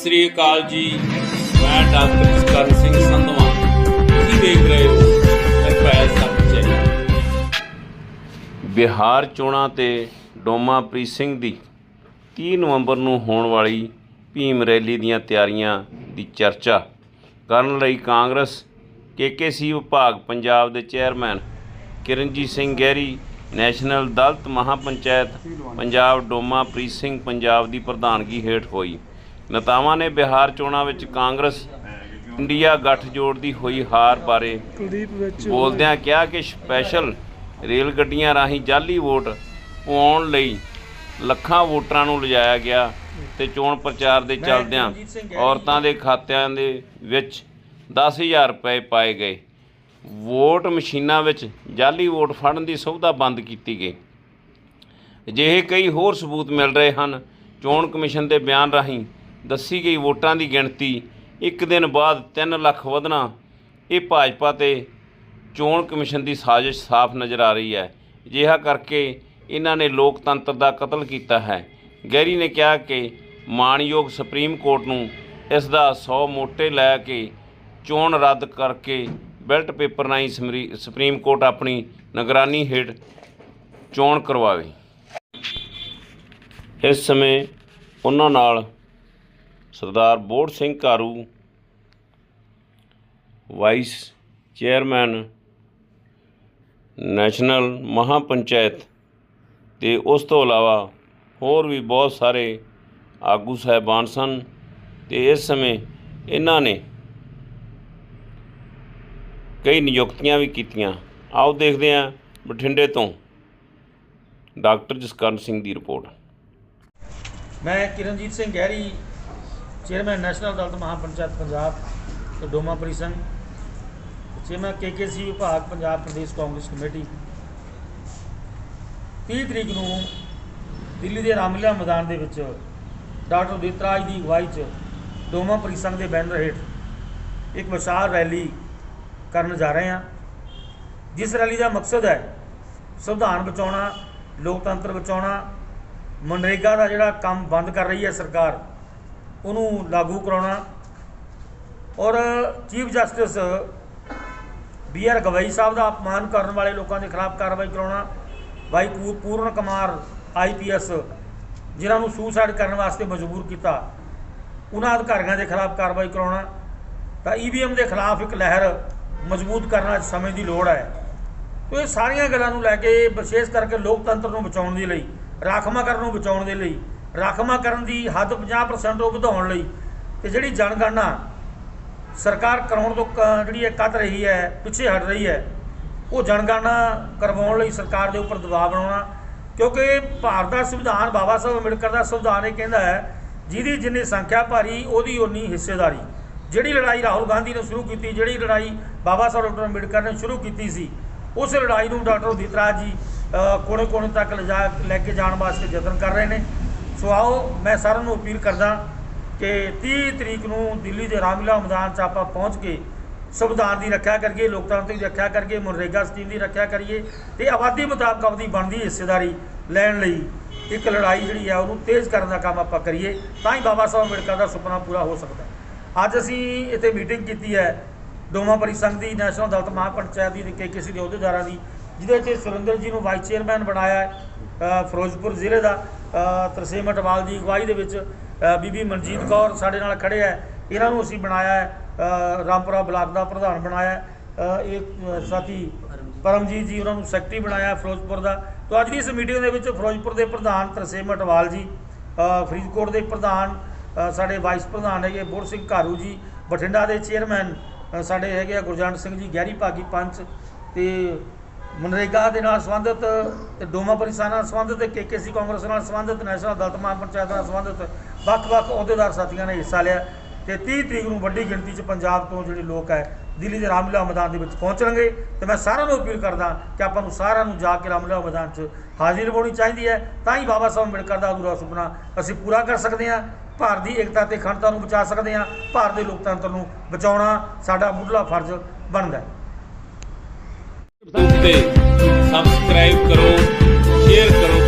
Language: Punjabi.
ਸ੍ਰੀ ਅਕਾਲ ਜੀ। ਮੈਂ ਡਾਕਟਰ ਜਸਕਰਨ ਸਿੰਘ ਸੰਧਵਾ। ਤੁਸੀਂ ਦੇਖ ਰਹੇ ਹੋ ਨਿਰਭੈ ਸੱਚ ਬਿਹਾਰ ਚੋਣਾਂ ਤੇ ਡੋਮਾਪ੍ਰੀਤ ਸਿੰਘ ਦੀ 30 ਨਵੰਬਰ ਨੂੰ ਹੋਣ ਵਾਲੀ ਭੀਮ ਰੈਲੀ ਦੀਆਂ ਤਿਆਰੀਆਂ ਦੀ ਚਰਚਾ ਕਰਨ ਲਈ ਕਾਂਗਰਸ ਕੇਕੇਸੀ ਵਿਭਾਗ, ਪੰਜਾਬ ਦੇ ਚੇਅਰਮੈਨ ਕਿਰਨਜੀਤ ਸਿੰਘ ਗਹਿਰੀ, ਨੈਸ਼ਨਲ ਦਲਿਤ ਮਹਾਪੰਚਾਇਤ, ਪੰਜਾਬ ਡੋਮਾਪ੍ਰੀਤ ਸਿੰਘ ਪੰਜਾਬ ਦੀ ਪ੍ਰਧਾਨਗੀ ਹੇਠ ਹੋਈ। ਨੇਤਾਵਾਂ ਨੇ ਬਿਹਾਰ ਚੋਣਾਂ ਵਿੱਚ ਕਾਂਗਰਸ ਇੰਡੀਆ ਗੱਠਜੋੜ ਦੀ ਹੋਈ ਹਾਰ ਬਾਰੇ ਕੁਲਦੀਪ ਵਿੱਚ ਬੋਲਦਿਆਂ ਕਿਹਾ ਕਿ ਸਪੈਸ਼ਲ ਰੇਲ ਗੱਡੀਆਂ ਰਾਹੀਂ ਜਾਲੀ ਵੋਟ ਪਵਾਉਣ ਲਈ ਲੱਖਾਂ ਵੋਟਰਾਂ ਨੂੰ ਲਿਜਾਇਆ ਗਿਆ ਤੇ ਚੋਣ ਪ੍ਰਚਾਰ ਦੇ ਚੱਲਦਿਆਂ ਔਰਤਾਂ ਦੇ ਖਾਤਿਆਂ ਦੇ ਵਿੱਚ 10000 ਰੁਪਏ ਪਾਏ ਗਏ। ਵੋਟ ਮਸ਼ੀਨਾਂ ਵਿੱਚ ਜਾਲੀ ਵੋਟ ਫੜਨ ਦੀ ਸੁਵਿਧਾ ਬੰਦ ਕੀਤੀ ਗਈ। ਅਜਿਹੇ ਕਈ ਹੋਰ ਸਬੂਤ ਮਿਲ ਰਹੇ ਹਨ। ਚੋਣ ਕਮਿਸ਼ਨ ਦੇ ਬਿਆਨ ਰਾਹੀਂ ਦੱਸੀ ਗਈ ਵੋਟਾਂ ਦੀ ਗਿਣਤੀ ਇੱਕ ਦਿਨ ਬਾਅਦ 3 ਲੱਖ ਵਧਣਾ, ਇਹ ਭਾਜਪਾ ਤੇ ਚੋਣ ਕਮਿਸ਼ਨ ਦੀ ਸਾਜ਼ਿਸ਼ ਸਾਫ਼ ਨਜ਼ਰ ਆ ਰਹੀ ਹੈ। ਅਜਿਹਾ ਕਰਕੇ ਇਹਨਾਂ ਨੇ ਲੋਕਤੰਤਰ ਦਾ ਕਤਲ ਕੀਤਾ ਹੈ। ਗੈਰੀ ਨੇ ਕਿਹਾ ਕਿ ਮਾਣਯੋਗ ਸੁਪਰੀਮ ਕੋਰਟ ਨੂੰ ਇਸ ਦਾ 100 ਮੋਟੇ ਲੈ ਕੇ ਚੋਣ ਰੱਦ ਕਰਕੇ ਬੈਲਟ ਪੇਪਰ ਰਾਹੀਂ ਸਮਰੀ- ਸੁਪਰੀਮ ਕੋਰਟ ਆਪਣੀ ਨਿਗਰਾਨੀ ਹੇਠ ਚੋਣ ਕਰਵਾਵੇ। ਇਸ ਸਮੇਂ ਉਹਨਾਂ ਨਾਲ Sardar Bor Singh Karu vice chairman, national Mahapanchayat ਤੇ ਉਸ ਤੋਂ ਇਲਾਵਾ ਹੋਰ ਵੀ ਬਹੁਤ ਸਾਰੇ ਆਗੂ ਸਾਹਿਬਾਨ ਸਨ ਤੇ ਇਸ ਸਮੇਂ ਇਹਨਾਂ ਨੇ ਕਈ ਨਿਯੁਕਤੀਆਂ ਵੀ ਕੀਤੀਆਂ। ਆਓ ਦੇਖਦੇ ਹਾਂ ਬਠਿੰਡੇ ਤੋਂ ਡਾਕਟਰ ਜਸਕਰਨ ਸਿੰਘ ਦੀ ਰਿਪੋਰਟ। ਮੈਂ ਕਿਰਨਜੀਤ ਸਿੰਘ ਗਹਿਰੀ ਚੇਅਰਮੈਨ ਨੈਸ਼ਨਲ ਦਲਿਤ ਮਹਾਪੰਚਾਇਤ ਪੰਜਾਬ ਤੇ ਡੋਮਾ ਪ੍ਰੀਸੰਘ ਚੇਅਰਮੈਨ ਕੇਕੇਸੀ ਵਿਭਾਗ ਪੰਜਾਬ ਪ੍ਰਦੇਸ਼ ਕਾਂਗਰਸ ਕਮੇਟੀ 30 ਤਰੀਕ ਨੂੰ ਦਿੱਲੀ ਦੇ ਰਾਮਲੀਲਾ ਮੈਦਾਨ ਦੇ ਵਿੱਚ ਡਾਕਟਰ ਦਿੱਤਰਾਜ ਦੀ ਅਗਵਾਈ 'ਚ ਡੋਮਾ ਪ੍ਰੀਸੰਘ ਦੇ ਬੈਨਰ ਹੇਠ ਇੱਕ ਵਿਸ਼ਾਲ ਰੈਲੀ ਕਰਨ ਜਾ ਰਹੇ ਹਾਂ। ਜਿਸ ਰੈਲੀ ਦਾ ਮਕਸਦ ਹੈ ਸੰਵਿਧਾਨ ਬਚਾਉਣਾ, ਲੋਕਤੰਤਰ ਬਚਾਉਣਾ, ਮਨਰੇਗਾ ਦਾ ਜਿਹੜਾ ਕੰਮ ਬੰਦ ਕਰ ਰਹੀ ਹੈ ਸਰਕਾਰ ਉਹਨੂੰ ਲਾਗੂ ਕਰਾਉਣਾ। ਔਰ chief justice B R Gavai ਸਾਹਿਬ ਦਾ ਅਪਮਾਨ ਕਰਨ ਵਾਲੇ ਲੋਕਾਂ ਦੇ ਖਿਲਾਫ ਕਾਰਵਾਈ ਕਰਾਉਣਾ। ਭਾਈ ਪੂਰਨ ਕੁਮਾਰ ਆਈਪੀਐਸ ਜਿਨ੍ਹਾਂ ਨੂੰ ਸੁਸਾਈਡ ਕਰਨ ਵਾਸਤੇ ਮਜਬੂਰ ਕੀਤਾ। ਉਹਨਾਂ ਅਧਿਕਾਰੀਆਂ ਦੇ ਖਿਲਾਫ ਕਾਰਵਾਈ ਕਰਾਉਣਾ। ਤਾਂ ਈਵੀਐਮ ਦੇ ਖਿਲਾਫ ਇੱਕ ਲਹਿਰ ਮਜ਼ਬੂਤ ਕਰਨਾ ਸਮੇਂ ਦੀ ਲੋੜ ਹੈ। ਇਹ ਸਾਰੀਆਂ ਗੱਲਾਂ ਨੂੰ ਲੈ ਕੇ ਵਿਸ਼ੇਸ਼ ਕਰਕੇ ਲੋਕਤੰਤਰ ਨੂੰ ਬਚਾਉਣ ਦੇ ਲਈ, ਰਾਖਵਾਂਕਰਨ ਨੂੰ ਬਚਾਉਣ ਦੇ ਲਈ ਰਾਖਵਾਂਕਰਨ ਦੀ ਹੱਦ 50% ਉਹ ਵਧਾਉਣ ਲਈ ਤੇ ਜਿਹੜੀ ਜਨਗਣਨਾ ਸਰਕਾਰ ਕਰਾਉਣ ਤੋਂ ਕ- ਜਿਹੜੀ ਇਹ ਕੱਢ ਰਹੀ ਹੈ, ਪਿੱਛੇ ਹਟ ਰਹੀ ਹੈ, ਉਹ ਜਨਗਣਨਾ ਕਰਵਾਉਣ ਲਈ ਸਰਕਾਰ ਦੇ ਉੱਪਰ ਦਬਾਅ ਬਣਾਉਣਾ, ਕਿਉਂਕਿ ਭਾਰਤ ਦਾ ਸੰਵਿਧਾਨ ਬਾਬਾ ਸਾਹਿਬ ਅੰਬੇਡਕਰ ਦਾ ਸੰਵਿਧਾਨ ਇਹ ਕਹਿੰਦਾ ਹੈ, ਜਿਹਦੀ ਜਿੰਨੀ ਸੰਖਿਆ ਭਾਰੀ, ਉਹਦੀ ਉਨੀ ਹਿੱਸੇਦਾਰੀ। ਜਿਹੜੀ ਲੜਾਈ ਰਾਹੁਲ ਗਾਂਧੀ ਨੇ ਸ਼ੁਰੂ ਕੀਤੀ, ਜਿਹੜੀ ਲੜਾਈ ਬਾਬਾ ਸਾਹਿਬ ਡਾਕਟਰ ਅੰਬੇਡਕਰ ਨੇ ਸ਼ੁਰੂ ਕੀਤੀ ਸੀ, ਉਸ ਲੜਾਈ ਨੂੰ ਡਾਕਟਰ ਉਦਿਤ ਜੀ ਕੋਣੇ ਕੋਣੇ ਤੱਕ ਲਿਜਾ, ਲੈ ਕੇ ਜਾਣ ਵਾਸਤੇ ਯਤਨ ਕਰ ਰਹੇ ਨੇ। ਸੋ ਆਓ ਮੈਂ ਸਾਰਿਆਂ ਨੂੰ ਅਪੀਲ ਕਰਦਾ ਕਿ 30 ਤਰੀਕ ਨੂੰ ਦਿੱਲੀ ਦੇ ਰਾਮਲੀਲਾ ਮੈਦਾਨ 'ਚ ਆਪਾਂ ਪਹੁੰਚ ਕੇ ਸੰਵਿਧਾਨ ਦੀ ਰੱਖਿਆ ਕਰੀਏ ਲੋਕਤੰਤਰ ਦੀ ਰੱਖਿਆ ਕਰੀਏ, ਮਨਰੇਗਾ ਸਕੀਮ ਦੀ ਰੱਖਿਆ ਕਰੀਏ ਤੇ ਆਬਾਦੀ ਮੁਤਾਬਕ ਆਪਦੀ ਬਣਦੀ ਹਿੱਸੇਦਾਰੀ ਲੈਣ ਲਈ ਇੱਕ ਲੜਾਈ ਜਿਹੜੀ ਆ ਉਹਨੂੰ ਤੇਜ਼ ਕਰਨ ਦਾ ਕੰਮ ਆਪਾਂ ਕਰੀਏ, ਤਾਂ ਹੀ ਬਾਬਾ ਸਾਹਿਬ ਅੰਬੇਡਕਰ ਦਾ ਸੁਪਨਾ ਪੂਰਾ ਹੋ ਸਕਦਾ ਅੱਜ ਅਸੀਂ ਇੱਥੇ ਮੀਟਿੰਗ ਕੀਤੀ ਹੈ ਡੋਮਾ ਪਰਿਸੰਘ ਦੀ ਨੈਸ਼ਨਲ ਦਲਿਤ ਮਹਾਪੰਚਾਇਤ ਦੀ ਤੇ ਕੇਕੇਸੀ ਦੇ ਅਹੁਦੇਦਾਰਾਂ ਦੀ, ਜਿਹਦੇ 'ਚ ਸੁਰਿੰਦਰ ਜੀ ਨੂੰ ਵਾਈਸ ਚੇਅਰਮੈਨ ਬਣਾਇਆ ਹੈ ਫਿਰੋਜ਼ਪੁਰ ਜ਼ਿਲ੍ਹੇ ਦਾ। ਤਰਸੇਮ ਅਟਵਾਲ ਦੀ ਅਗਵਾਈ ਦੇ ਵਿੱਚ ਬੀਬੀ ਮਨਜੀਤ ਕੌਰ ਸਾਡੇ ਨਾਲ ਖੜੇ ਹੈ ਇਹਨਾਂ ਨੂੰ ਅਸੀਂ ਬਣਾਇਆ ਹੈ ਰਾਮਪੁਰਾ ਬਲਾਕ ਦਾ ਪ੍ਰਧਾਨ ਬਣਾਇਆ ਹੈ ਇਹ ਸਾਥੀ ਪਰਮਜੀਤ ਜੀ ਉਹਨਾਂ ਨੂੰ ਸੈਕਟਰੀ ਬਣਾਇਆ ਫਿਰੋਜ਼ਪੁਰ ਦਾ। ਤੋਂ ਅੱਜ ਦੀ ਇਸ ਮੀਟਿੰਗ ਦੇ ਵਿੱਚ ਫਿਰੋਜ਼ਪੁਰ ਦੇ ਪ੍ਰਧਾਨ ਤਰਸੇਮ ਅਟਵਾਲ ਜੀ ਫਰੀਦਕੋਟ ਦੇ ਪ੍ਰਧਾਨ ਸਾਡੇ ਵਾਈਸ ਪ੍ਰਧਾਨ ਹੈਗੇ ਬੋਰ ਸਿੰਘ ਘਾਰੂ ਜੀ, ਬਠਿੰਡਾ ਦੇ ਚੇਅਰਮੈਨ ਸਾਡੇ ਹੈਗੇ ਆ ਗੁਰਜੰਟ ਸਿੰਘ ਜੀ, ਗਹਿਰੀ ਭਾਗੀ ਪੰਚ ਤੇ ਮਨਰੇਗਾ ਦੇ ਨਾਲ ਸੰਬੰਧਿਤ ਤੇ ਡੋਮਾ ਪਰਿਸਾਨਾ ਨਾਲ ਸੰਬੰਧਿਤ ਤੇ ਕੇਕੇਸੀ ਕਾਂਗਰਸ ਨਾਲ ਸੰਬੰਧਿਤ, ਨੈਸ਼ਨਲ ਦਲਿਤ ਮਹਾਪੰਚਾਇਤ ਨਾਲ ਸੰਬੰਧਿਤ, ਵੱਖ-ਵੱਖ ਅਹੁਦੇਦਾਰ ਸਾਥੀਆਂ ਨੇ ਹਿੱਸਾ ਲਿਆ ਤੇ 30 ਤਰੀਕ ਨੂੰ ਵੱਡੀ ਗਿਣਤੀ 'ਚ ਪੰਜਾਬ ਤੋਂ ਜਿਹੜੇ ਲੋਕ ਹੈ, ਦਿੱਲੀ ਦੇ ਰਾਮਲੀਲਾ ਮੈਦਾਨ ਦੇ ਵਿੱਚ ਪਹੁੰਚਣਗੇ ਤੇ ਮੈਂ ਸਾਰਿਆਂ ਨੂੰ ਅਪੀਲ ਕਰਦਾ ਕਿ ਆਪਾਂ ਨੂੰ ਸਾਰਿਆਂ ਨੂੰ ਜਾ ਕੇ ਰਾਮਲੀਲਾ ਮੈਦਾਨ 'ਚ ਹਾਜ਼ਰੀ ਲਵਾਉਣੀ ਚਾਹੀਦੀ ਹੈ। ਤਾਂ ਹੀ ਬਾਬਾ ਸਾਹਿਬ ਅੰਬੇਡਕਰ ਦਾ ਅਧੂਰਾ ਸੁਪਨਾ ਅਸੀਂ ਪੂਰਾ ਕਰ ਸਕਦੇ ਹਾਂ। ਭਾਰਤ ਦੀ ਏਕਤਾ ਤੇ ਅਖੰਡਤਾ ਨੂੰ ਬਚਾ ਸਕਦੇ ਹਾਂ। ਭਾਰਤ ਦੇ ਲੋਕਤੰਤਰ ਨੂੰ ਬਚਾਉਣਾ ਸਾਡਾ ਮੁੱਢਲਾ ਫਰਜ਼ ਬਣਦਾ ਹੈ। ਤੇ ਸਬਸਕ੍ਰਾਈਬ ਕਰੋ ਸ਼ੇਅਰ ਕਰੋ।